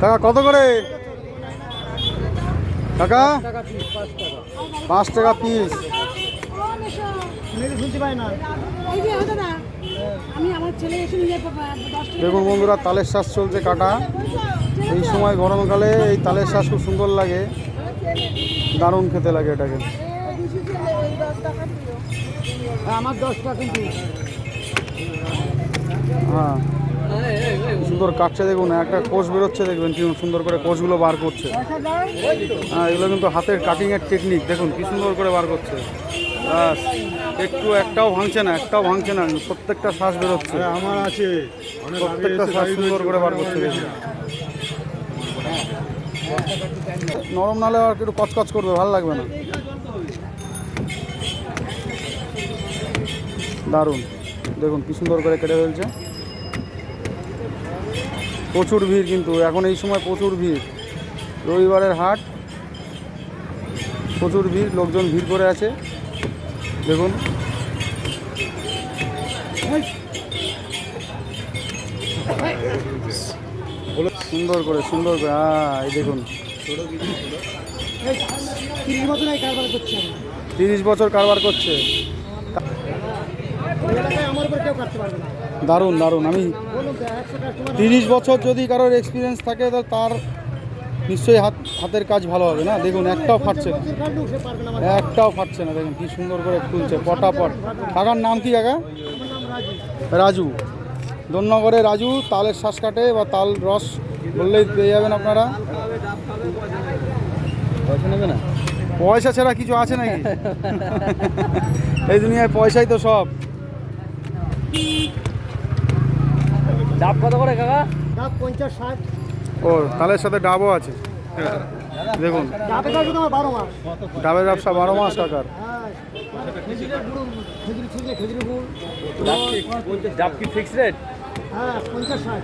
কাকা, কত করে? কাকা? টাকা পাঁচ টাকা পিস দেখুন বন্ধুরা, তালের শ্বাস চলছে কাটা। এই সময় গরমকালে এই তালের শ্বাস খুব সুন্দর লাগে। দারুণ খেতে লাগে এটাকে। আমার দশটা কিন্তু হ্যাঁ। সুন্দর কাটছে দেখুন একটা কোষ বেরোচ্ছে দেখবেন কি সুন্দর করে কোষগুলো বার করছে। হ্যাঁ এগুলো কিন্তু হাতের কাটিংয়ের টেকনিক দেখুন কি সুন্দর করে বার করছে। একটু একটাও ভাঙছে না একটাও ভাঙছে না প্রত্যেকটা শ্বাস বেরোচ্ছে। আমার আছে। প্রত্যেকটা শ্বাস সুন্দর করে বার করছে দেখুন। নরম নালে আর একটু কচকচ করবে ভালো লাগবে না। দারুণ। দেখুন কি সুন্দর করে কেটে ফেলছে। প্রচুর ভিড় কিন্তু এখন এই সময় প্রচুর ভিড়। রবিবারের হাট প্রচুর ভিড় লোকজন ভিড় করে আছে। দেখুন। সুন্দর করে সুন্দর করে হ্যাঁ এই দেখুন। তিরিশ বছর কারবার করছে। দারুণ দারুণ আমি তিরিশ বছর যদি কারোর এক্সপিরিয়েন্স থাকে, তো তার নিশ্চয়ই হাত, হাতের কাজ ভালো হবে না? দেখুন, একটাও ফাটছে না। একটাও ফাটছে না। দেখুন, কি সুন্দর করে খুলছে, পটাপট। কাকার নাম কি কাকা? রাজু। রাজু রাজু, তালের শ্বাস কাটে বা তাল রস বললেই পেয়ে যাবেন আপনারা। পয়সা ছাড়া কিছু আছে নাকি? এই দুনিয়ায় পয়সাই তো সব। ডাব কত করে কাকা? ডাব পঞ্চাশ ষাট। ও তালের সাথে ডাবও আছে। দেখুন। ডাবের গাছ তো আমার বারো মাস। ডাবের ব্যবসা বারো মাস কাকার। হ্যাঁ ডাব কি ফিক্স রেট হ্যাঁ পঞ্চাশ ষাট।